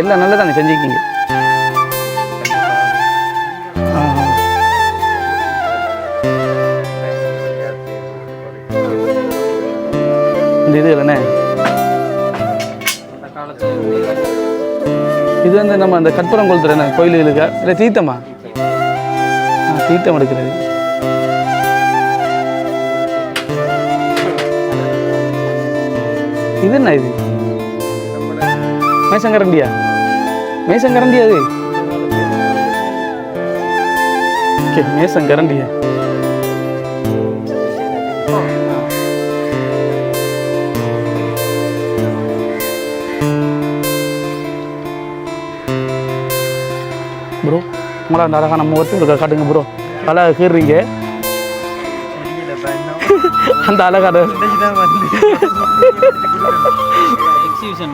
எல்லாம் நல்லா தானே செஞ்சுருக்கீங்க இந்த இது இல்லைண்ணே இது வந்து நம்ம அந்த கற்பூரம் கொளுத்துறேண்ணே கோயில்களுக்கு இல்லை தீர்த்தமா? தீர்த்தம் எடுக்கிறது. இது என்ன இது? மேசங்கரண்டியா? மேசங்கரண்டியா அது ஓகே மேசங்கரண்டியா ப்ரோ உங்களா அந்த அழகான முகத்தை இருக்க காட்டுங்க ப்ரோ. அழகா கீறுறீங்க. அந்த அழகான எக்ஸிபிஷன்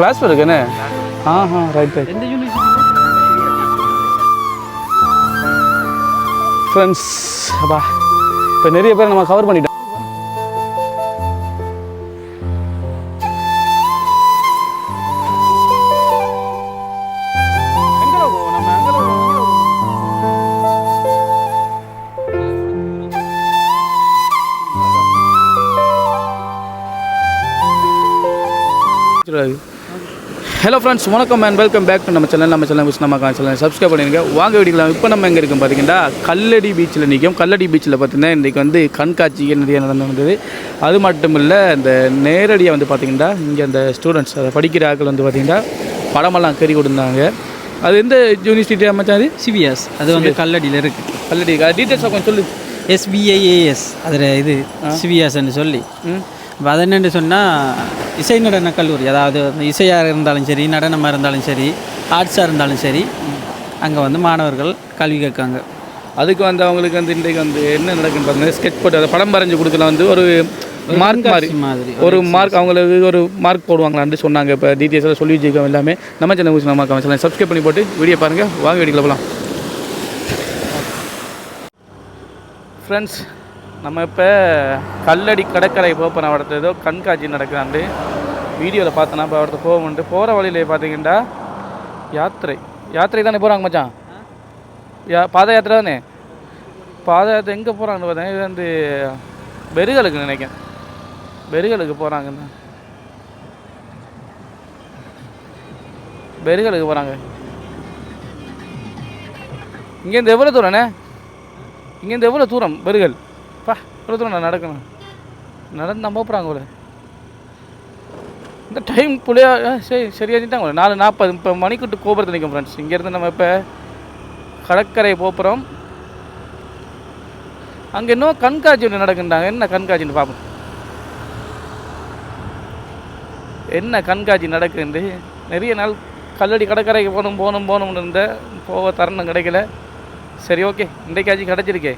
கிளாஸ் ஆஹா ரைட் ரைட் எந்த யூனிவர்சிட்டி ஃப்ரெண்ட்ஸ் அப்பா இப்போ நிறைய பேர் நம்ம கவர் பண்ணிட்டோம். ஃப்ரெண்ட்ஸ் வணக்கம் அண்ட் வெல்கம் பேக் டு நம்ம சேனல் நம்ம சேனல் நம்ம சேனல் சப்ஸ்கிரைப் பண்ணிருங்க. வாங்க வீடிக்கலாம் இப்போ நம்ம எங்கே இருக்கோம் பார்த்தீங்கன்னா கல்லடி பீச்சில் நிற்கும் கல்லடி பீச்சில் பார்த்தீங்கன்னா இன்றைக்கி வந்து கண்காட்சிகள் நிறைய நடந்து வந்தது அது மட்டும் இல்லை இந்த நேரடியாக வந்து பார்த்தீங்கன்னா இங்கே அந்த ஸ்டூடெண்ட்ஸ் அதை படிக்கிற ஆட்கள் வந்து பார்த்தீங்கன்னா படமெல்லாம் கறி கொடுத்தாங்க. அது எந்த யூனிவர்சிட்டி அமைச்சா அது? சிபிஎஸ் அது வந்து கல்லடியில் இருக்கு. கல்லடி டீட்டெயில்ஸ் கொஞ்சம் சொல்லு. எஸ்பிஐஏஎஸ் அதில் இது சிபிஎஸ்ன்னு சொல்லி. இப்போ அது என்னென்னு சொன்னால் இசை நடன கல்லூரி. அதாவது இசையாக இருந்தாலும் சரி நடனமாக இருந்தாலும் சரி ஆர்ட்ஸாக இருந்தாலும் சரி அங்கே வந்து மாணவர்கள் கல்வி கற்காங்க அதுக்கு வந்து அவங்களுக்கு வந்து இன்றைக்கு வந்து என்ன நடக்குன்னு பார்த்தீங்கன்னா ஸ்கெட்ச் போட்டு அதை படம் வரைஞ்சு கொடுக்கலாம் வந்து ஒரு மார்க் மாதிரி. மாதிரி ஒரு மார்க் அவங்களுக்கு ஒரு மார்க் போடுவாங்களான்னு சொன்னாங்க. இப்போ டீட்டெயில்ஸில் சொல்லி வச்சுருக்கோம் எல்லாமே. நம்ம சேனல் ஊசி நம்ம சேனல் சப்ஸ்கிரைப் பண்ணி போட்டு வீடியோ பாருங்கள் வாங்க வீடியோவில் போகலாம் ஃப்ரெண்ட்ஸ் நம்ம இப்போ கல்லடி கடற்கரை போப்பன இடத்துல ஏதோ கண்காட்சி நடக்கிறாண்டு. வீடியோவில் பார்த்தோன்னா இப்போ அவர்கிட்ட போகும்ட்டு போகிற வழியில் பார்த்தீங்கன்னா யாத்திரை. யாத்திரை தானே போகிறாங்க மச்சான்? யா பாத யாத்திரை தானே? பாத யாத்திரை எங்கே போகிறாங்கன்னு பார்த்தீங்கன்னா இது வந்து பெருகலுக்கு நினைக்கிறேன். பெருகலுக்கு போகிறாங்கண்ணா பெருகலுக்கு போகிறாங்க இங்கேருந்து எவ்வளோ தூரண்ணே இங்கேருந்து எவ்வளோ தூரம் பெருகல்? பா எவ்வளோ தூரம் நான் நடக்கணும். நடந்து நம்ப போகிறாங்க போல. இந்த டைம் புள்ளையா ஆ, சரி சரியாச்சுட்டாங்க நாலு நாற்பது இப்போ மணிக்கூட்டு கோபுரத்தில் நிற்கும் ஃப்ரெண்ட்ஸ் இங்கேருந்து நம்ம இப்போ கடற்கரை போகிறோம் அங்கே இன்னும் கண்காட்சி ஒன்று நடக்குன்றாங்க. என்ன கண்காட்சின்னு பார்ப்போம் என்ன கண்காட்சி நடக்குது? நிறைய நாள் கல்லடி கடற்கரைக்கு போகணும் போகணும் போகணும்னு இருந்தேன் போக தருணம் கிடைக்கல. சரி ஓகே இன்றைக்காச்சும் கிடச்சிருக்கே.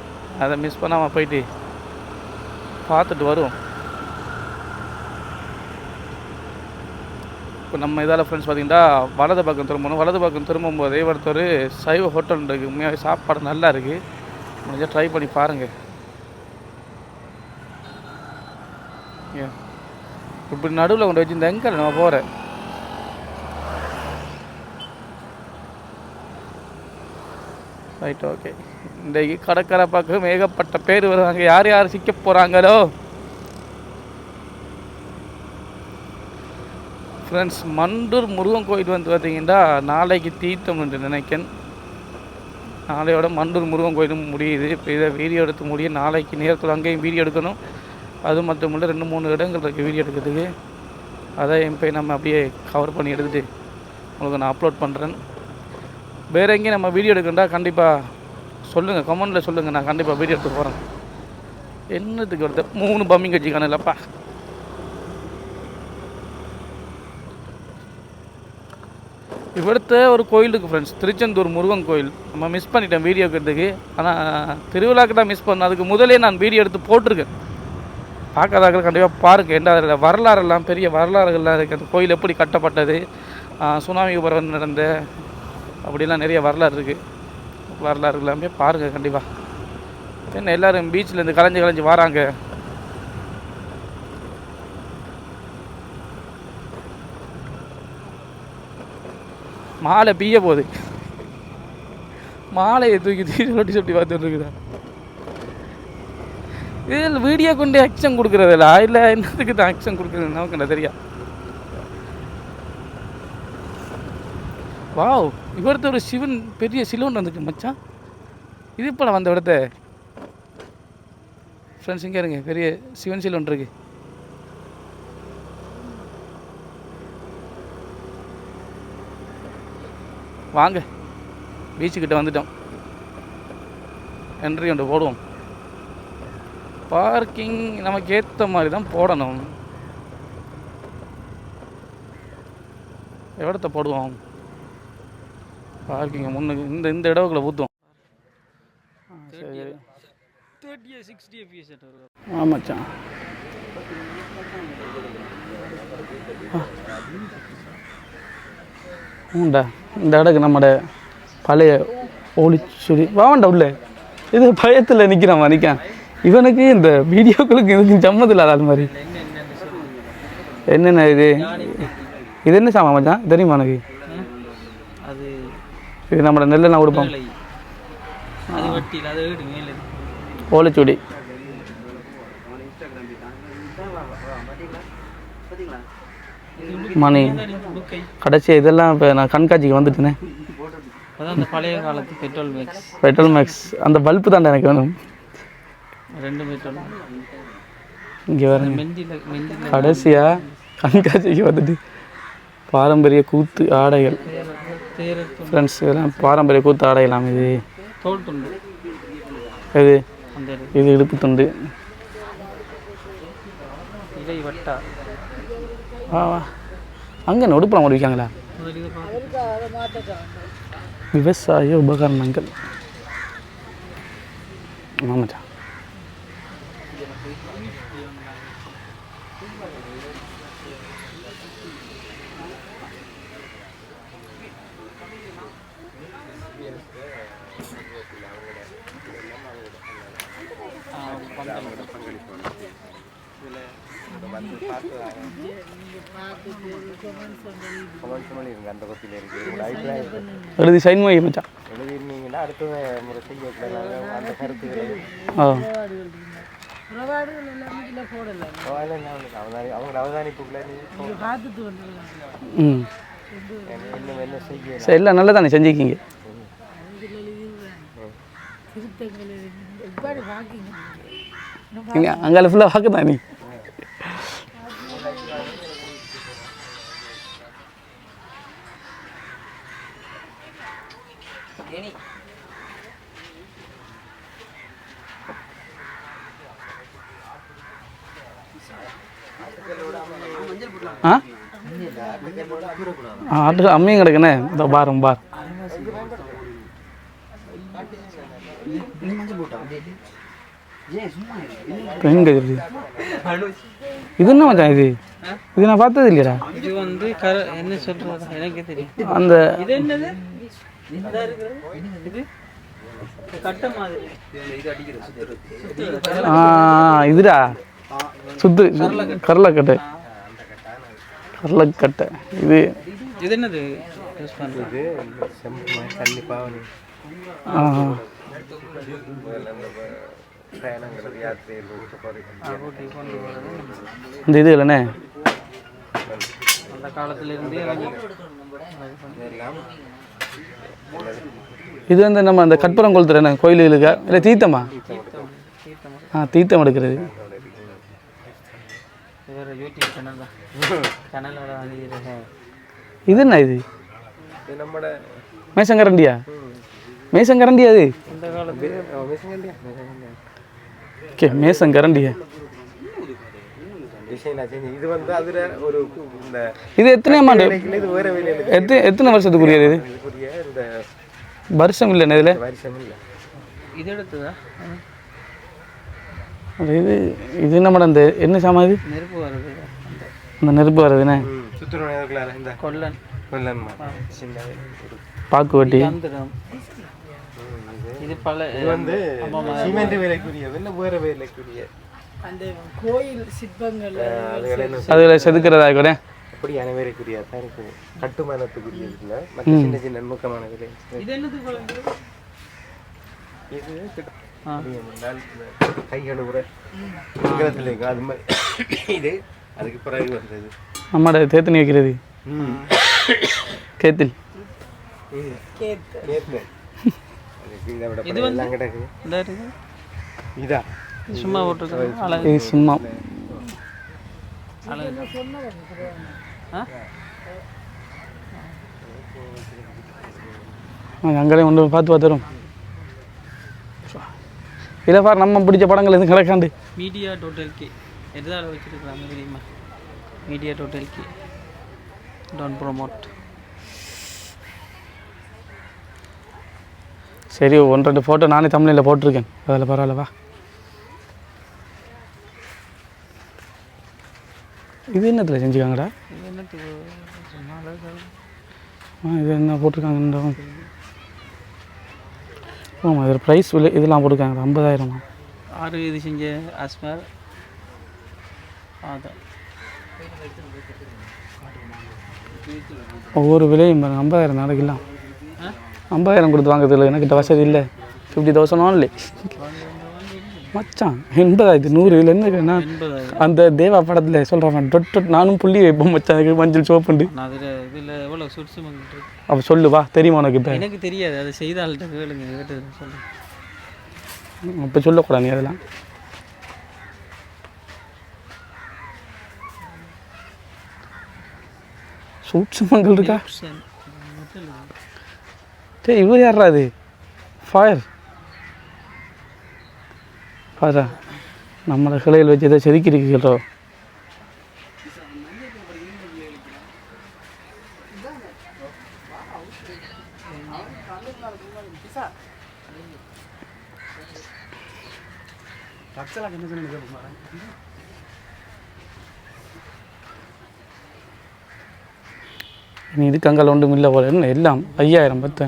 அதை மிஸ் பண்ணாமல் போயிட்டு பார்த்துட்டு வருவோம். இப்போ நம்ம இதால் ஃப்ரெண்ட்ஸ் பார்த்தீங்கன்னா வலது பக்கம் திரும்பணும். வலது பக்கம் திரும்பும்போதே ஒருத்தர் சைவ ஹோட்டல் இருக்குது உண்மையாகவே சாப்பாடு நல்லா இருக்குது முடிஞ்சால் ட்ரை பண்ணி பாருங்கள் ஏன்? இப்படி நடுவில் கொண்டு வச்சு இந்த எங்கே நம்ம போகிறேன் ரைட் ஓகே இன்றைக்கு கடற்கரை பக்கம் ஏகப்பட்ட பேர் வருவாங்க. யார் யார் சிக்க போகிறாங்களோ ஃப்ரெண்ட்ஸ் மண்டூர் முருகன் கோயில் வந்து பார்த்தீங்கன்னா நாளைக்கு தீர்த்தம் என்று நினைக்கிறேன் நாளையோட மண்டூர் முருகன் கோயிலும் முடியுது. இப்போ இதை வீடியோ எடுத்து முடிய நாளைக்கு நேரத்தில் அங்கேயும் வீடியோ எடுக்கணும். அது மட்டும் இல்லை ரெண்டு மூணு இடங்கள் இருக்குது வீடியோ எடுக்கிறதுக்கு. அதை இப்போ நம்ம அப்படியே கவர் பண்ணி எடுத்துகிட்டு உங்களுக்கு நான் அப்லோட் பண்ணுறேன் வேறு எங்கேயும் நம்ம வீடியோ எடுக்கண்டா கண்டிப்பாக சொல்லுங்கள் கமெண்டில் சொல்லுங்கள் நான் கண்டிப்பாக வீடியோ எடுத்து போகிறேன் என்னத்துக்கு வருது? மூணு பம்மிங் வச்சுக்கானல்லப்பா இவடுத்த ஒரு கோயிலுக்கு ஃப்ரெண்ட்ஸ் திருச்செந்தூர் முருகன் கோயில். நம்ம மிஸ் பண்ணிட்டேன் வீடியோ கேட்டதுக்கு ஆனால் திருவிழாக்கு தான் மிஸ் பண்ணேன் அதுக்கு முதலே நான் வீடியோ எடுத்து போட்டிருக்கேன். பார்க்காதாக்கள் கண்டிப்பாக பாருங்கள் என்ன அதில் வரலாறெல்லாம் பெரிய வரலாறுகள்லாம் இருக்குது அந்த கோயில் எப்படி கட்டப்பட்டது? சுனாமி பரவல் நடந்த அப்படிலாம் நிறைய வரலாறு இருக்குது வரலாறு எல்லாமே பாருங்கள் கண்டிப்பாக என்ன எல்லோரும் பீச்சிலேருந்து கலைஞ்சு கலைஞ்சு வராங்க. மாலை பிய போகுது. மாலையை தூக்கி தூக்கி சொல்லி சொல்லி பார்த்துட்டு இருக்குதா. இதில் வீடியோ கொண்டு ஆக்ஷன் கொடுக்குறதில்ல இல்லை என்னத்துக்கு தான் ஆக்ஷன் கொடுக்குறது? நமக்கு என்ன தெரியா. வாவ் இவர்த்த ஒரு சிவன் பெரிய சிலுவன் வந்துருக்கு மச்சான். இது இப்போ வந்த இடத்த? ஃப்ரெண்ட்ஸ் இங்கே இருங்க. பெரிய சிவன் சிலுவன் இருக்கு. வாங்க. பீச்சுக்கிட்ட வந்துட்டோம். என்ட்ரி ஒன்று போடுவோம். பார்க்கிங் நமக்கு ஏற்ற மாதிரி தான் போடணும். எவ்வளோத்த போடுவோம்? பார்க்கிங்க முன்னுக்கு இந்த இந்த இடவுக்குள்ள ஊற்றுவோம் சரி தேர்ட்டி சிக்ஸ்டி எஃபிஎஸ் ஆமாச்சான் உண்டா இந்த இடக்கு நம்மட பழைய ஓலிச்சுடி வாவண்டா உள்ள இது பயத்தில் நிற்கிறான் நிற்கான் இவனுக்கு இந்த வீடியோக்களுக்கு இதுக்கு சம்மந்தம் இல்லாத ஆள் மாதிரி என்னென்ன இது இது என்ன சாமான் மச்சான் தெரியுமா எனக்கு அது இது நம்மட நெல்லெண்ணெய் கொடுப்போம் ஓலைச்சுடி மணி. புக்கை கடைசி இதெல்லாம் இப்போ நான் கண்காட்சிக்கு வந்துட்டேனே. அந்த பழைய காலத்து பெட்ரோல் மேக்ஸ் பெட்ரோல் மேக்ஸ் அந்த பல்பு தான்டா எனக்கு வேணும். ரெண்டு பெட்ரோல் இங்கே மெஞ்சில் கடைசியாக கண்காட்சிக்கு வந்துட்டு பாரம்பரிய கூத்து ஆடைகள். ஃப்ரெண்ட்ஸ் இதெல்லாம் பாரம்பரிய கூத்து ஆடைகளாம் இது. தோல் துண்டு. இது. இது. இடுப்பு துண்டு. இடை வட்டா. வா வா. அங்கே இதை பார்த்து விவசாய உபகரணங்கள். ஆமாச்சா கமெண்ட்ஸ் பண்ணிருங்க அந்த பத்தியில் இருக்கு உங்களோட அபிப்பிராயம் எழுதி சைன் மை மச்சான். எழுதிருந்தீங்கன்னா அடுத்த முறை செய்ய அந்த கருத்துக்களை ஆ. அவதானி அவங்க அவதானிப்புக்குள்ள நீ ம். சரி இல்லை நல்லா தானே செஞ்சுக்கிங்க நீங்கள் அங்கே ஃபுல்லாக வாக்கு தானே ஆ ஆ, ஆட்டு அம்மியும் கிடக்குண்ணே. இந்த பாரும் பார். எங்க இது இது? என்ன மச்சான் இது? இது நான் பார்த்தது இல்லையா இது வந்து என்ன சொல்றது? எனக்கே தெரியும். அந்த இது என்னது? இதா? இது? இதுடா. சுத்து கரலக்கட்டை கரலக்கட்டை இது இது என்னது? யூஸ் பண்றது செம்பு தண்ணி பாவனி ஆ, பிரயாணங்கள் யாத்திரைகள் ஊட்டி கொண்டு வரது இந்த இது இல்லைண்ணே. அந்த காலத்துல இருந்தே வாங்கி இதெல்லாம் இது வந்து நம்ம அந்த கற்பூரம் கொளுத்துறேண்ணே கோயிலுகளுக்கு? இல்லை தீர்த்தமா? ஆ தீர்த்தம் எடுக்கிறது. வேற யூடியூப் சேனல் தான் இது என்ன இது? இது நம்மட மேசங்கரண்டியா? மேசங்கரண்டி அது? இந்த ஓகே மேசங்கரண்டியா. இது வந்து அதுல ஒரு இந்த இது எத்தனை வேலையில எத்தனை எத்தனை வருஷத்துக்குரியது இது? இந்த வருஷம் இல்லைண்ணே இதில்? வருஷம் இல்லை. இது எடுத்ததா? அது இது இது நம்ம அந்த என்ன சாமான் இது? நெருப்பு வருது. அந்த நெருப்பு வர்றதுண்ணே சுற்றுலா இந்த கொல்லன். கொல்லன் சின்ன பாக்கு வட்டி. இது பல இது வந்து சிமெண்ட் வேலைக்குரியது இல்லை வேற வேலைக்குரிய. அந்த கோயில் சிற்பங்கள் அதில் செதுக்கிறதா கூட அப்படி அனைவருக்குரிய தான் இருக்குது கட்டுமானத்துக்குரிய இல்லை மற்ற சின்ன சின்ன நுணுக்கமான விலை இது என்னது இது கிட்ட- அப்படியே முன்னால் இந்த கை கழுவுற சிங்களத்தில் இருக்கு அது மாதிரி இது அதுக்கு பிறகு வந்தது. நம்மட தேத்தனி வைக்கிறது. கேத்தில். சும்மா இது சும்மா ஒன்று பார்த்து பார்த்துரும் இதை பாரு நம்ம பிடிச்ச படங்கள் எதுவும் கிடக்காண்டு. Media total K. எதால் வச்சுருக்குறாங்க தெரியுமா? மீடியா டோட்டல் கே டோன்ட் ப்ரோமோட் சரி ஒன்று ரெண்டு ஃபோட்டோ நானே தமிழில் போட்டிருக்கேன். அதில் பரவாயில்லவா இது என்னத்தில் செஞ்சுக்காங்கடா? இது என்ன போட்டிருக்காங்கன்ற ஆமாம் இதில் ப்ரைஸ் விலை இதெல்லாம் போட்டிருக்காங்க ஐம்பதாயிரமா? ஆறு இது செஞ்ச அஸ்மர் அதான் ஒவ்வொரு விலையும் ஐம்பதாயிரம் நாளைக்கெல்லாம்? ஐம்பதாயிரம் கொடுத்து வாங்குறதுல எனக்கிட்ட வசதி இல்லை. ஃபிஃப்டி தௌசண்ட் ஒன்லி மச்சான் எண்பதாயிரத்து நூறு இதில் என்ன அந்த தேவா படத்தில் சொல்கிறவன் டொட் டொட் நானும் புள்ளி வைப்போம் மச்சான் அதுக்கு மஞ்சள் சோப்புண்டு இதில் எவ்வளோ சுட்சு அப்போ சொல்லு வா தெரியுமா உனக்கு இப்போ? எனக்கு தெரியாது அதை செய்த ஆள்கிட்ட கேளுங்க கேட்டு சொல்லுங்க இப்போ சொல்லக்கூடாது நீ அதெல்லாம். சூட்சமங்கள் இருக்கா? டேய் இவர் யாரா அது ஃபயர் பாரா நம்மளை கிளையில் வச்சு எதை செதுக்கிருக்கீங்களோ நீ அங்கே ஒன்றும் இல்லை போல என்ன எல்லாம் ஐயாயிரம் பத்து.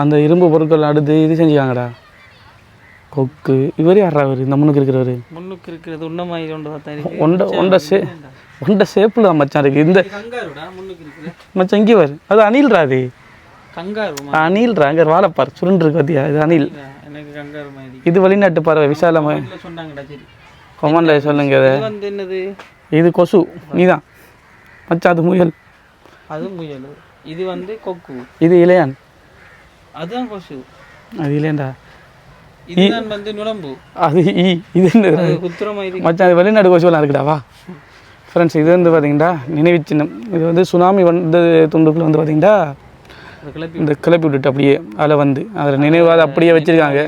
அந்த இரும்பு பொருட்கள் அடுத்து இது செஞ்சுக்காங்கடா. கொக்கு இவர் யாரா அவர் இந்த முன்னுக்கு இருக்கிறவர். முன்னுக்கு இருக்கிறது உன்னமாயி கொண்டு பார்த்தா இருக்கு. ஒண்டை ஒண்டை சே ஒண்டை ஷேப்பில் தான் மச்சான் இருக்குது இந்த மச்சான் இங்கே வரு அது அணில்ரா அது? கங்காரு அணில்ரா அங்கே வாழைப்பார் சுருண்டு இருக்கு பார்த்தியா இது அணில். இது வெளிநாட்டு பறவை விசாலமாக கொமண்டில் சொல்லுங்க இது கொசு. நீதான். மச்சான் அது முயல். அது முயல். இது வந்து கொக்கு. இது இளையான் அதுதான் கொசு. அது இல்லையண்டா இதுதான் வந்து நுழம்பு. அது ஈ இது மச்சான் அது வெளிநாடு கொசுவெல்லாம் இருக்குடா வா. ஃப்ரெண்ட்ஸ் இது வந்து பார்த்தீங்கன்னா நினைவு சின்னம். இது வந்து சுனாமி வந்த துண்டுக்குள்ள வந்து பார்த்தீங்கன்னா இந்த கிளப்பி விட்டுட்டு அப்படியே அதில் வந்து அதில் நினைவாக அப்படியே வச்சுருக்காங்க.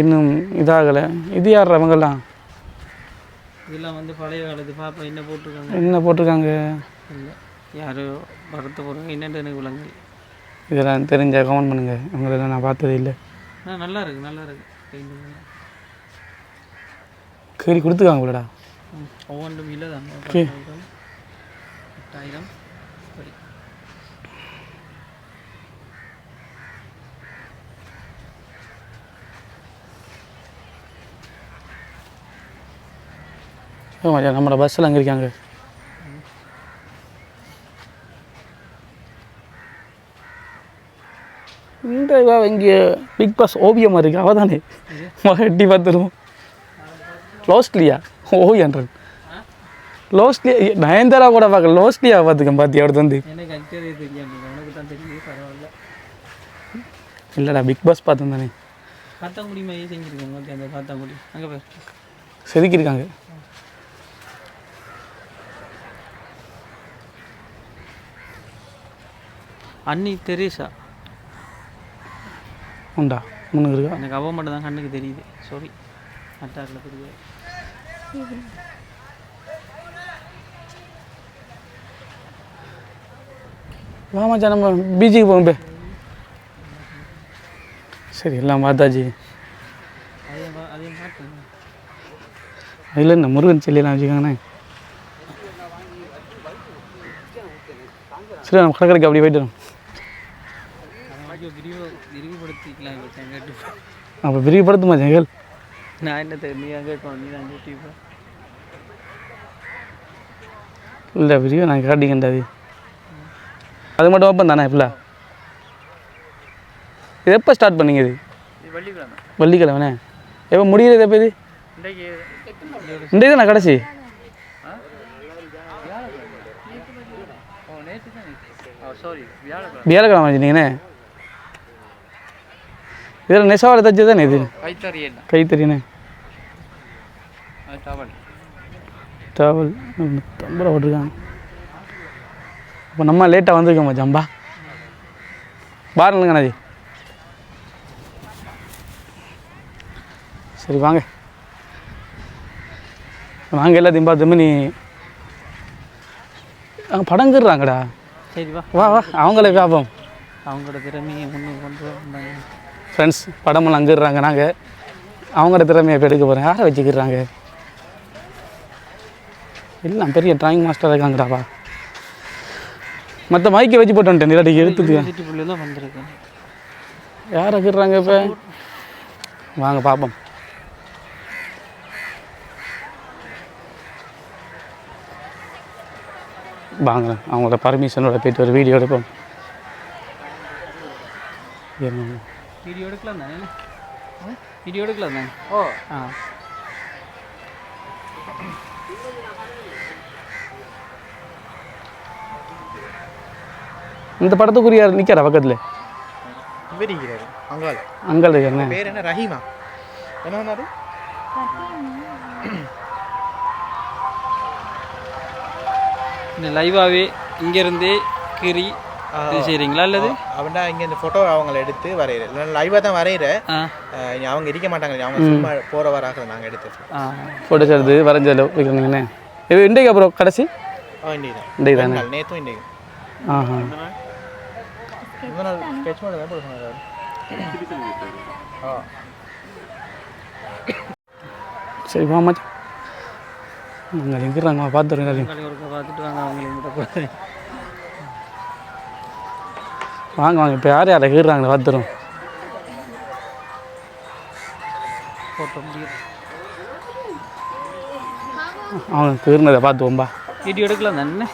இன்னும் இதாகலை. இது யார் அவங்கெல்லாம் இதெல்லாம் வந்து பழைய காலத்து பாப்பா என்ன போட்டிருக்காங்க? என்ன போட்டிருக்காங்க? இல்லை. யாரோ வரத்த போகிறாங்க என்னென்னு எனக்கு விளங்கு இதெல்லாம் தெரிஞ்ச கமெண்ட் பண்ணுங்கள் இவங்களெல்லாம் நான் பார்த்ததே இல்லை. ஆ நல்லா இருக்கு நல்லா இருக்கு. கொடுத்துருக்காங்க போலடா. ம், ஒவ்வொன்றும் இல்லை தான். எட்டாயிரம் சரி மச்சான் நம்மளோட பஸ்ஸில் அங்கே இருக்காங்க இந்த இங்கே பிக் பாஸ் ஓவியமாக இருக்கு? அவள் தானே எட்டி பார்த்துருவோம். லோஸ்ட்லியா ஓவியன்றது லோஸ்ட்லியா நயன்தாரா கூட பார்க்க லோஸ்ட்லியா பார்த்துக்கேன் உனக்கு தான் தெரியுது பரவாயில்ல. இல்லைடா பிக் பாஸ் பார்த்தேன் தானே. காத்தாங்குடி மைய செஞ்சுருக்காங்க ஓகே அந்த காத்தாங்குடி. அங்கே போய் செதுக்கியிருக்காங்க. அன்னி தெரேசா? உண்டா? முன்னுக்கு இருக்கா? எனக்கு அவ மட்டும் தான் கண்ணுக்கு தெரியுது. சாரி அட்டாக்கில் தெரியாது. வா மச்சான் நம்ம பீச்சுக்கு போவோம் பே. சரி எல்லாம் பார்த்தாச்சு. அதில் என்ன முருகன் செல்லியெல்லாம் வச்சுக்கோங்கண்ணே சரி நம்ம கடற்கரைக்கு அப்படி போயிட்டு இப்போ அப்போ விரிவுபடுத்துமா ஜெகல் நான் என்ன தெரியும் நீ அங்கே இருக்கணும் நீ தான் கேட்டு இல்லை வீடியோ நான் காட்டிக்கின்றது அது. மட்டும் ஓப்பன் தானே ஃபுல்லாக இது எப்போ ஸ்டார்ட் பண்ணீங்க இது? வெள்ளிக்கிழமை. வெள்ளிக்கிழமைண்ணே எப்போ முடிகிறது எப்போ இது? இன்றைக்கு நான் கடைசி? வியாழக்கிழமை. வியாழக்கிழமை. இது? கைத்தறி என்ன? கைத்தறிண்ணே அது டவல் ட்ராவல் தம்பரை போட்டிருக்காங்க. அப்போ நம்ம லேட்டாக வந்திருக்கோம் ஜம்பா? பாருங்க அண்ணாஜி. சரி வாங்க. வாங்க எல்லாத்தையும் பார்த்து நீ அங்கே படங்குறாங்கடா சரி வா. வா வா. அவங்களே பார்ப்போம் அவங்களோட திறமையை முன்னுக்கு கொண்டு வந்தாங்க. ஃப்ரெண்ட்ஸ் படமெல்லாம் அங்கிடுறாங்க நாங்கள் அவங்களோட திறமையை இப்போ எடுக்க போகிறேன் யாரை வச்சுக்கிறாங்க? எல்லாம் பெரிய டிராயிங் மாஸ்டர் இருக்காங்கடாப்பா. மற்ற மைக்கை வச்சு போட்டு வந்துட்டேன். இல்லாட்டி எடுத்துட்டு வந்திருக்கேன். யார் இருக்கிறாங்க இப்போ? வாங்க பார்ப்போம் வாங்க அவங்களோட பர்மிஷனோட போயிட்டு ஒரு வீடியோ எடுப்போம். என்ன? வீடியோ எடுக்கலாம் தானே? வீடியோ எடுக்கலாம் தானே? ஓ. ஆ. இந்த படத்துக்குரிய நிற்கிற பக்கத்தில்? விரிக்கிறாரு அங்கால அங்கே இருக்காங்க பேர் என்ன? ரஹீமா. என்ன சொன்னாரு? இந்த லைவாகவே இங்கேருந்தே இது செய்கிறீங்களா அல்லது அவன்டா இங்க இந்த போட்டோ அவங்கள எடுத்து வரைகிற லைவா தான் வரைகிற ஆ. அவங்க இருக்க மாட்டாங்க. அவங்க சும்மா போற வராக நாங்க எடுத்து ஆ ஃபோட்டோஸ் எடுத்து வரைஞ்சதில் வைக்கிறீங்கண்ணே இது இன்றைக்கு அப்புறம் கடைசி? இன்றைக்கு தான்? இன்றைக்கு தானே நேற்றும் இன்றைக்கு ஆஹா. ஸ்கெட்ச் தான் ஆ. சரி மச்சான். அங்கே எங்கிறாங்க? பார்த்துருங்க பார்த்துட்டு வாங்க அவங்களையும் விடக்கூடாது வாங்க வாங்க இப்போ யார் யாரை கீறாங்க பார்த்துரும் அவங்க கீறினதை பார்த்துவோம்பா வீடியோ எடுக்கலாம் தானே?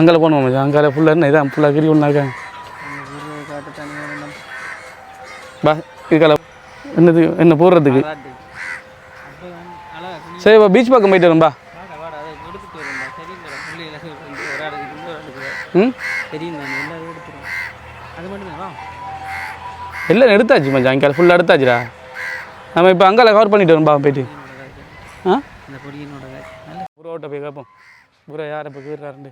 அங்கே போகணும் மச்சான். அங்கே ஃபுல்லாக என்ன இதான்? ஃபுல்லாக கீறி ஒன்றாக்க பா இதுக்கால என்னது? என்ன போடுறதுக்கு? காட்டு அப்போ அழகா துணி சரி பா பீச் பக்கம் போயிட்டு வரோம்பா ம்? எல்லாம் எடுத்தாச்சு மச்சான். அங்கே ஃபுல்லாக எடுத்தாச்சுடா. நம்ம இப்போ அங்கே கவர் பண்ணிட்டு வரோம்பா போயிட்டு. ஆ? ப்ரோட்ட போய் கேட்போம் ப்ரோ யார் இப்போ கீறாருண்டு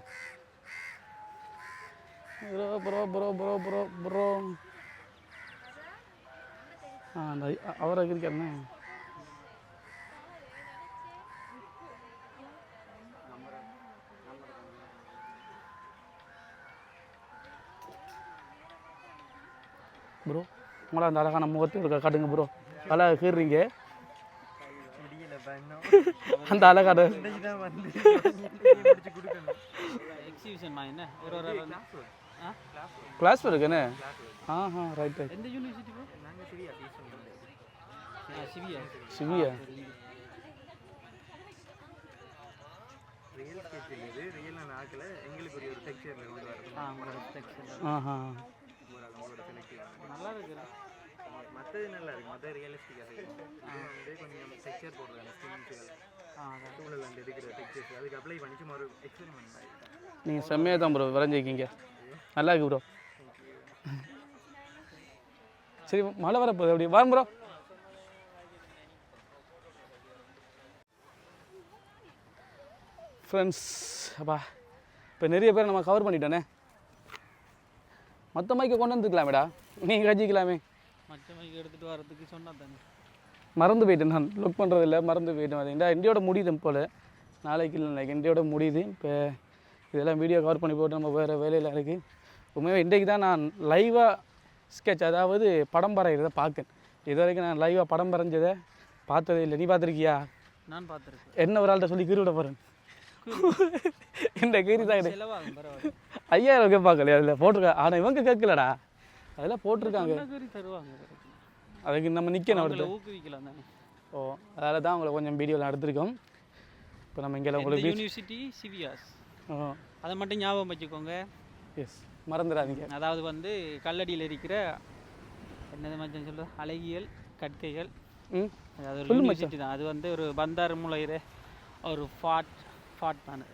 bro bro bro bro bro bro ஆ அந்த அவரை இருக்காருண்ணே ப்ரோ உங்களை அந்த அழகான முகத்தை ஒரு காட்டுங்க ப்ரோ அழகா கீறுறீங்க. அந்த அழகான எக்ஸிபிஷன் மா என்ன? ஒரு ஒரு கிளாஸ் இருக்குண்ணே ஆஹா ரைட் ரைட் எந்த யூனிவர்சிட்டி நாங்கள் சிவியா ஆ சிவியா. சிவியா? ஆ உங்களோட செக்ஷன் ஆஹா நல்லா இருக்கு மற்றது நல்லா இருக்கு. மற்ற ரியலிஸ்டிக்காக இருக்கு வந்து கொஞ்சம் டெக்ஸ்சர் போடுறாங்க ஆ அதான். ஸ்கூலில் வந்து எடுக்கிற டெக்ஸ்சர்ஸ் அதுக்கு அப்ளை பண்ணி சும்மா ஒரு எக்ஸ்பெரிமெண்ட் நீங்கள் செம்மையாக தான் ப்ரோ வரைஞ்சிருக்கீங்க. நல்லா இருக்கு ப்ரோ சரி மழை வரப்போகுது அப்படி வாங்க ப்ரோ ஃப்ரெண்ட்ஸ் அப்பா இப்போ நிறைய பேர் நம்ம கவர் பண்ணிட்டோனே. மற்ற மைக்கை கொண்டு வந்துருக்கலாமேடா நீங்கள் கஜிக்கலாமே மற்ற மைக்கு எடுத்துகிட்டு வரதுக்கு சொன்னா தானே மறந்து போயிட்டேன் நான். லுக் பண்ணுறதில்ல மறந்து போயிட்டேன். பார்த்தீங்களா இண்டியோட முடியுது போல். நாளைக்கு இல்லை நாளைக்கு இண்டியோட முடியுது. இப்போ இதெல்லாம் வீடியோ கவர் பண்ணி போட்டு நம்ம வேறு வேலையில் இருக்குது உண்மையாக இன்றைக்கு தான் நான் லைவாக ஸ்கெட்ச் அதாவது படம் வரைகிறத பார்க்கேன். இது வரைக்கும் நான் லைவாக படம் வரைஞ்சதை பார்த்ததே இல்லை. நீ பார்த்துருக்கியா? நான் பார்த்துருக்கேன். என்ன ஒரு ஆள்கிட்ட சொல்லி கீறி விட போகிறேன் இந்த கீரி தான் ஐயாயிரம் கேட்பாங்களே அதில் போட்டிருக்கா? ஆனால் இவங்க கேட்கலடா. அதெல்லாம் போட்டிருக்காங்க. கறி தருவாங்க அதுக்கு நம்ம நிற்கணும் அடுத்து. ஊக்குவிக்கலாம் தானே. ஓ அதால தான் உங்களை கொஞ்சம் வீடியோவில் எடுத்திருக்கோம். இப்போ நம்ம இங்கே உங்களுக்கு யூனிவர்சிட்டி சிவியாஸ் ஓ அதை மட்டும் ஞாபகம் வச்சுக்கோங்க. எஸ் மறந்துடாதீங்க. அதாவது வந்து கல்லடியில் இருக்கிற என்னது மச்சான் சொல்ல அழகியல் கற்கைகள். ம். அதாவது ஒரு யூனிவர்சிட்டி தான். அது வந்து ஒரு பந்தார் முளையிற ஒரு ஃபாட் ஃபாட் தானே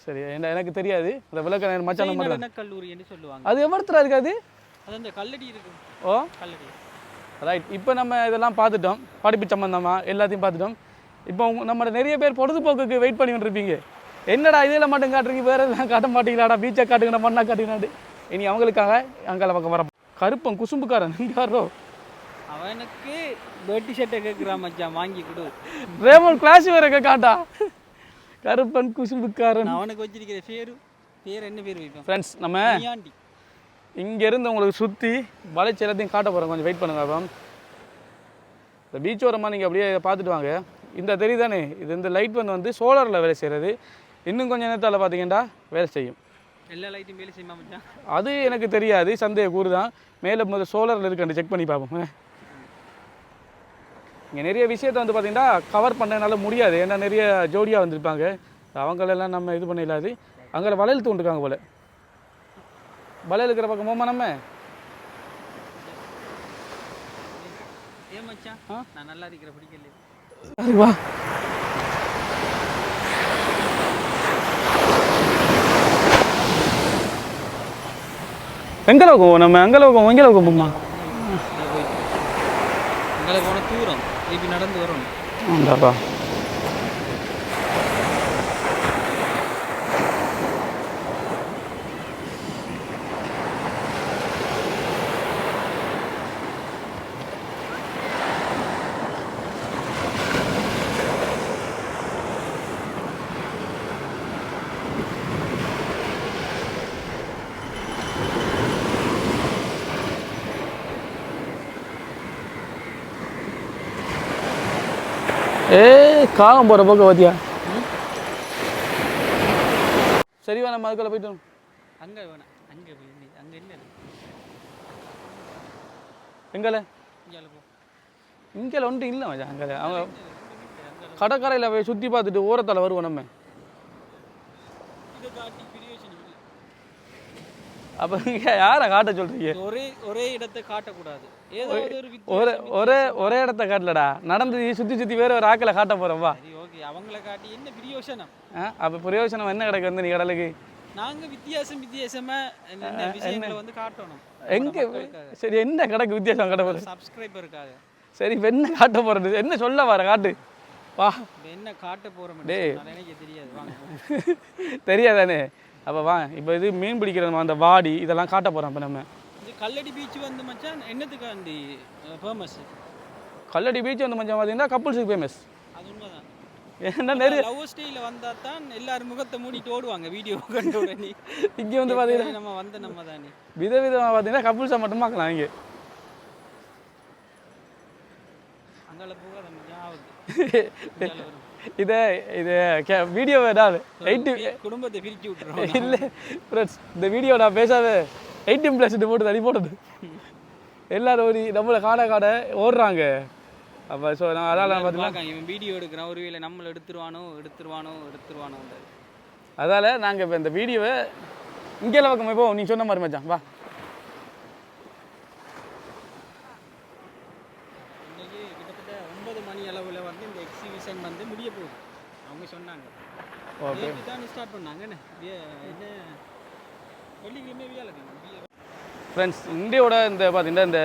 சரி எனக்கு தெரியாது. அந்த விளக்க மச்சான் கல்லூரி என்று சொல்லுவாங்க. அது எவ்வளோத்துல இருக்காது அது? அந்த கல்லடி இருக்கு. ஓ. கல்லடி. ரைட் இப்போ நம்ம இதெல்லாம் பார்த்துட்டோம். படிப்பு சம்மந்தமாக எல்லாத்தையும் பார்த்துட்டோம். இப்போ நம்ம நிறைய பேர் பொழுதுபோக்குக்கு வெயிட் பண்ணிட்டு இருப்பீங்க. என்னடா இதில் மட்டும் காட்டுறீங்க வேறு எல்லாம் காட்ட மாட்டீங்களாடா பீச்சை காட்டுங்க மண்ணா காட்டுங்கடாடு இனி அவங்களுக்காக அங்கால பக்கம் வர கருப்பன் குசும்புக்காரன் யாரோ? அவனுக்கு வேட்டி சட்டை கேட்குறான் மச்சான் வாங்கி கொடு. ரேமன் கிளாஸ் வேற காட்டா கருப்பன் குசும்புக்காரன். அவனுக்கு வச்சிருக்கிற பேரு பேர் என்ன பேர் வைப்பேன் ஃப்ரெண்ட்ஸ் நம்ம இங்கேருந்து உங்களுக்கு சுற்றி வளைச்சி எல்லாத்தையும் காட்ட போகிறோம் கொஞ்சம் வெயிட் பண்ணுங்க அப்போ. இந்த பீச் ஓரமாக நீங்கள் அப்படியே பார்த்துட்டு வாங்க. இந்த தெரியுதானே? இது இந்த லைட் வந்து வந்து சோலாரில் வேலை செய்கிறது இன்னும் கொஞ்சம் நேரத்தால் பார்த்தீங்கன்னா வேலை செய்யும். எல்லா லைட்டும் வேலை செய்யுமா மச்சான்? அது எனக்கு தெரியாது சந்தேக கூறு தான் மேலே முதல் சோலாரில் இருக்காண்டு செக் பண்ணி பார்ப்போம். இங்கே நிறைய விஷயத்தை வந்து பார்த்தீங்கன்னா கவர் பண்ணனால முடியாது. ஏன்னா நிறைய ஜோடியாக வந்திருப்பாங்க. அவங்களெல்லாம் நம்ம இது பண்ண இல்லாது அங்கே வளையல் தூண்டுருக்காங்க போல். வளையல் இருக்கிற பக்கம் போமா நம்ம? ஏன் மச்சான்? நான் நல்லா இருக்கிற பிடிக்கல வா. எங்கே போவோம் நம்ம? எங்கே போவோம்? எங்கே போகுமா தூரம். திருப்பி நடந்து வரணும். இந்தாப்பா ஏ காகம் போகிற போக்க பார்த்தியா சரிவா நம்ம அதுக்குள்ள போயிட்டு வரோம். அங்கே வேணாம். அங்கே போய் நீ அங்கே இல்லை எங்கல? இங்கே ஒன்றும் இல்லை மச்சான் அங்கே அவங்க கடற்கரையில் போய் சுற்றி பார்த்துட்டு ஓரத்தால் வருவோம் நம்ம. இதை காட்டி பிரியோசனம் இல்லை அப்போ யாரை காட்ட சொல்கிறீங்க ஒரே ஒரே இடத்தை காட்டக்கூடாது. ஒரு ஒரே ஒரே இடத்த காட்டலடா. நடந்து சுற்றி சுற்றி வேற ஒரு ஆக்களை காட்ட சரி ஓகே. அவங்கள காட்டி என்ன பிரியோசனம்? அப்போ பிரயோஜனம் என்ன கிடைக்கு வந்து நீ கடலுக்கு? நாங்க வித்தியாசம் வித்தியாசமா விஷயங்களை வந்து காட்டணும். எங்கே சரி என்ன கிடக்கு வித்தியாசம் காட்ட போகிறது சப்ஸ்கிரைபருக்காக. சரி இப்போ என்ன காட்ட போகிறது என்ன சொல்ல வர? காட்டு. வா. என்ன காட்ட போறோம் டேய். எனக்கு தெரியாது. வாங்க தெரியாதானே? அப்போ வா இப்போ இது மீன் பிடிக்கிற அந்த வாடி இதெல்லாம் காட்ட போகிறோம் இப்போ நம்ம. கல்லடி பீச் வந்து மச்சான் என்னத்துக்காண்டி ஃபேமஸ் கல்லடி பீச் வந்து கொஞ்சம் பார்த்தீங்கன்னா கப்புள்ஸுக்கு ஃபேமஸ் அது உண்மைதான். ஏன்னா நிறைய லவ் ஸ்டைல வந்தா தான் எல்லாரும் முகத்தை மூடிட்டு ஓடுவாங்க வீடியோ கண்ட உடனே. இங்கே வந்து பார்த்தீங்கன்னா நம்ம வந்த நம்ம தானே. விதவிதமாக பார்த்தீங்கன்னா கப்புள்ஸை மட்டும் பார்க்கலாம் இங்கே. அங்கால போகாத மச்சான் ஆகுது. இதை இது கே வீடியோ வேடாது எயிட்டி குடும்பத்தை பிரிச்சு விட்டுருவோம் இல்லை இந்த வீடியோ நான் பேசாத. எயிட்டீன் ப்ளஸ் போட்டு தள்ளி போட்டது எல்லாரும் ஓடி நம்மளை காட காட ஓடுறாங்க. அப்போ ஸோ நான் அதால் பார்த்தீங்கன்னா இவன் வீடியோ எடுக்கிறான் ஒருவேளை நம்மள எடுத்துருவானோ எடுத்துருவானோ எடுத்துருவானோ அதால் நாங்கள் இப்போ இந்த வீடியோவை இங்கே பக்கம் இப்போ நீ சொன்ன மாதிரி மச்சான் வா. இன்னைக்கு கிட்டத்தட்ட ஒன்பது மணி அளவில் வந்து இந்த எக்ஸிபிஷன் வந்து முடிய போகுது. அவங்க சொன்னாங்க. ஓகே தான் ஸ்டார்ட் பண்ணாங்க என்ன? என்ன? வெள்ளிக்கிழமை வியாழக்கிழமை விய- ஃப்ரெண்ட்ஸ் இந்தியோட இந்த பார்த்தீங்கன்னா இந்த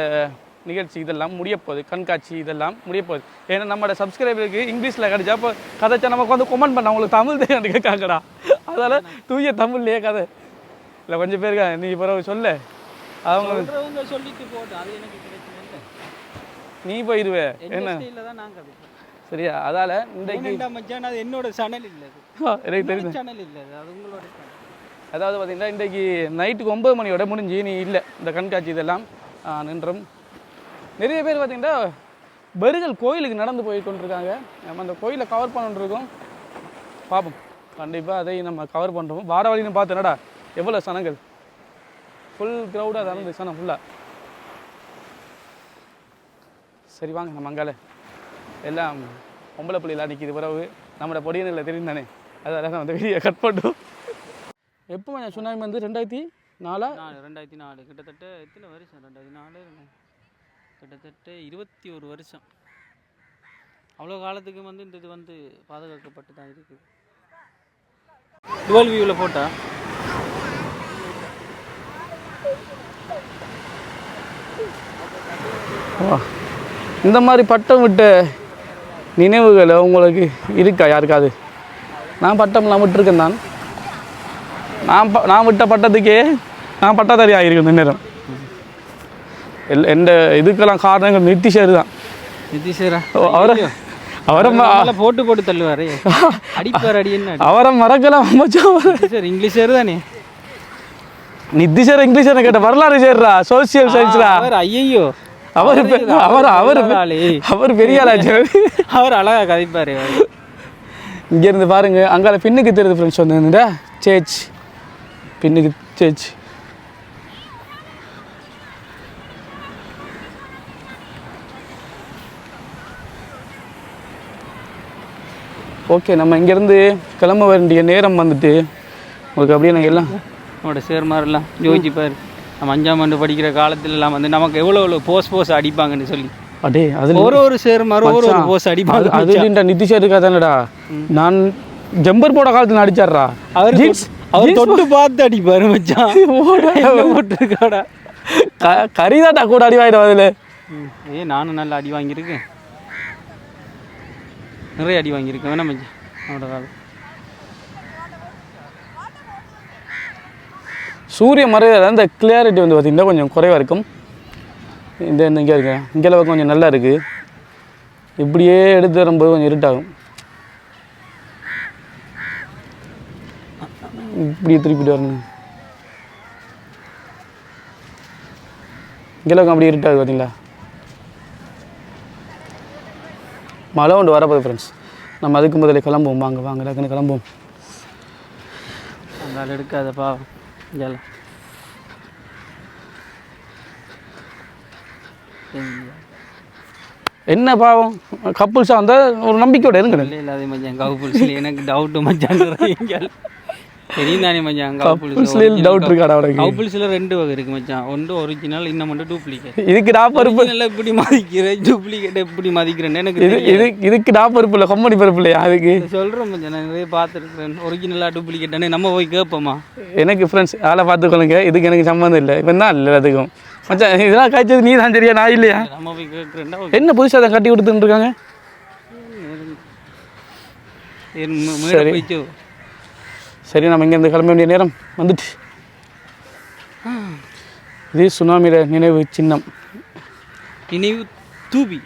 நிகழ்ச்சி இதெல்லாம் முடிய போகுது. கண்காட்சி இதெல்லாம் முடிய போகுது. ஏன்னா நம்மளோட சப்ஸ்கிரைபருக்கு இங்கிலீஷில் கிடைச்சா அப்போ கதைச்சா நமக்கு வந்து கமெண்ட் பண்ண உங்களுக்கு தமிழ் தெரியாது கேட்காங்கடா அதனால் தூய தமிழ்லையே கதை. இல்லை கொஞ்சம் பேருக்கா நீ பிறகு சொல்ல. அவங்க சொல்லிட்டு அது எனக்கு இல்லை நீ போயிடுவே என்ன? சரியா? அதால் மச்சான் அது என்னோட சேனல் இல்லை எனக்கு தெரியுது. சேனல் இல்லை அது உங்களோட அதாவது பார்த்தீங்கன்னா இன்றைக்கு நைட்டுக்கு ஒம்பது மணியோட முடிஞ்சு நீ இல்லை. இந்த கண்காட்சி இதெல்லாம் நின்றும். நிறைய பேர் பார்த்திங்கன்னா பெருகல் கோயிலுக்கு நடந்து போய் கொண்டிருக்காங்க. நம்ம அந்த கோயிலை கவர் பண்ணிட்டுருக்கோம் பார்ப்போம் கண்டிப்பாக அதை நம்ம கவர் பண்ணுறோம் வார வழின்னு பார்த்து எவ்வளோ சனங்கள்? ஃபுல் க்ரௌடாக நடந்து சனம் ஃபுல்லாக சரி வாங்க நம்ம அங்கால எல்லாம் பொம்பளை பிள்ளைலாம் நிற்கிது பிறகு. நம்மளோட பொடியனில் தெரியும் தானே அதெல்லாம் அந்த வீடியோ கட் பண்ணோம். எப்போ சுனாமி வந்து? ரெண்டாயிரத்தி நாலா? நாலு ரெண்டாயிரத்தி நாலு. கிட்டத்தட்ட எத்தனை வருஷம்? ரெண்டாயிரத்தி நாலு கிட்டத்தட்ட இருபத்தி ஒரு வருஷம். அவ்வளோ காலத்துக்கு வந்து இந்த இது வந்து பாதுகாக்கப்பட்டு தான் இருக்குது. டுவெல் வியூவில் போட்டா? வா. இந்த மாதிரி பட்டம் விட்ட நினைவுகள் உங்களுக்கு இருக்கா? யாருக்காவது? நான் பட்டம்லாம் விட்டுருக்கேன் தான். நான் நான் விட்ட பட்டத்துக்கே நான் பட்டதாரி ஆகியிருக்கேன் நேரம். எல் எந்த இதுக்கெல்லாம் காரணங்கள் நித்திஷர் தான். நிதிஷரா ஓ, அவரை அவரை போட்டு போட்டு தள்ளுவாரு. அடிப்பார் அடி என்ன? அவரை மறக்கலாம் மச்சான் சார் இங்கிலீஷர் தானே? நித்திஷர் இங்கிலீஷர் கேட்ட வரலாறு சேர்றா சோசியல் சயின்ஸ்ரா அவர் ஐயையோ. அவர் அவர் அவர். அவர் பெரிய ஆளாச்சு அவர் அழகா கதைப்பாரு அவரு. இங்க இருந்து பாருங்க அங்கால பின்னுக்கு தெரியுது ஃப்ரெண்ட்ஸ் வந்து சேச். பின்னுக்கு சேச் ஓகே நம்ம இங்கேருந்து கிளம்ப வேண்டிய நேரம் வந்துட்டு உங்களுக்கு அப்படியே நாங்கள் எல்லாம் அவனோட சேர்மாரெல்லாம் யோசிச்சுப்பாரு நம்ம அஞ்சாம் ஆண்டு படிக்கிற காலத்துல எல்லாம் வந்து நமக்கு எவ்வளோ எவ்வளோ போஸ் போஸ் அடிப்பாங்கன்னு சொல்லி. அடே அதில் ஒரு ஒரு சேர்மாரும் ஒரு ஒரு போஸ் அடிப்பாங்க அது நிதிஷா இருக்காதானடா நான் ஜம்பர் போட காலத்தில் நடிச்சாடுறா அவர் ஜீன்ஸ் அவர் தொட்டு பார்த்து அடிப்பாரு மச்சான். போட்டிருக்காடா? க- கரிதாட்டா கூட அடி வாங்கிடும் அதில் ஏ நானும் நல்லா அடி வாங்கியிருக்கேன். நிறைய அடி வாங்கியிருக்கேன். வேணா மச்சான். அவனோட சூரிய மறைவில் அந்த கிளியாரிட்டி வந்து பார்த்திங்கன்னா கொஞ்சம் குறைவாக இருக்கும். இந்த இங்கே இருக்கு. இங்கே அளவுக்கு கொஞ்சம் நல்லா இருக்குது இப்படியே எடுத்து வரும்போது கொஞ்சம் இருட்டாகும் இப்படி திருப்பிட்டு வரணும். இங்கே அளவுக்கு அப்படி இருட்டாகுது பார்த்தீங்களா? மழை ஒன்று வரப்போகுது ஃப்ரெண்ட்ஸ் நம்ம அதுக்கு முதல்ல கிளம்புவோம். வாங்க வாங்க டக்குன்னு கிளம்புவோம். அந்த ஆள் எடுக்காத பாவம் இங்கெல்லாம் என்ன பாவம்? கப்புள்ஸாக வந்தால் ஒரு நம்பிக்கையோட இருங்க. இல்லை மச்சான் கவு புலிஸில் எனக்கு டவுட்டு மச்சான். தெரியும் தானே மச்சான் கவு புல்ஸ்லேயும் டவுட் இருக்காடா அவனுக்கு கவு புலிஸில் ரெண்டு வகை இருக்குது மச்சான். ஒன்று ஒரிஜினல் இன்னும் மட்டும் டூப்ளிகேட் இதுக்கு நான் பருப்பு ஒரிஜினல் எப்படி மதிக்கிறேன் டூப்ளிகேட் எப்படி மதிக்கிறேன்னு எனக்கு இது இது இதுக்கு நான் பருப்பு இல்லை கொம்மடி பருப்பு இல்லையா அதுக்கு? சொல்கிறேன் மச்சான் நான் நிறைய பார்த்துருக்குறேன். ஒரிஜினலாக டூப்ளிகேட்டானே நம்ம போய் கேட்போமா? எனக்கு ஃப்ரெண்ட்ஸ் ஆளை பார்த்துக்கொள்ளுங்க இதுக்கு எனக்கு சம்மந்தம் இல்லை. இவன் தான் இல்லை அதுக்கும் மச்சான் இதெல்லாம் காய்ச்சது நீ தான் சரியா நான் இல்லையா? நம்ம போய் கேட்குறேன்டா என்ன புதுசாக அதை கட்டி கொடுத்துட்டு இருக்காங்க? போயிச்சோ? சரி நம்ம இங்கேருந்து கிளம்ப வேண்டிய நேரம் வந்துட்டு. இது சுனாமியில் நினைவு சின்னம். நினைவு தூபி.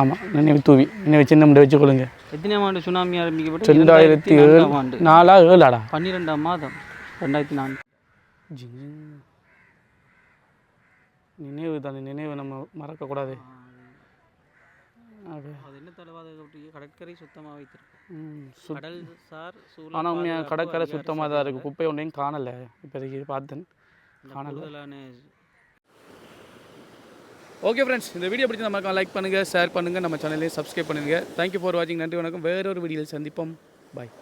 ஆமாம் நினைவு தூவி நினைவு சின்னம் வச்சுக்கொள்ளுங்க. எத்தனையாம் ஆண்டு சுனாமி ஆரம்பிக்கப்பட்டு? ரெண்டாயிரத்தி ஏழு நாலா ஏழாடா? பன்னிரெண்டாம் மாதம் ரெண்டாயிரத்தி நான்கு. நினைவு தானே நினைவு நம்ம மறக்கக்கூடாது. அது. அது என்ன தலைவாத கடற்கரை சுத்தமாக வைத்திருக்கு. கடல் சார் சூழல் ஆனால் உண்மையாக கடற்கரை சுத்தமாக தான் இருக்குது குப்பை ஒன்றையும் காணலை. இப்போதைக்கு பார்த்தேன். காணல. ஓகே ஃப்ரெண்ட்ஸ் இந்த வீடியோ பிடிச்சி நமக்கு லைக் பண்ணுங்கள் ஷேர் பண்ணுங்கள் நம்ம சேனலையும் சப்ஸ்கிரைப் பண்ணுங்கள் தேங்க்யூ ஃபார் வாட்சிங் நன்றி வணக்கம். வேறொரு வீடியோவில் சந்திப்போம். பாய்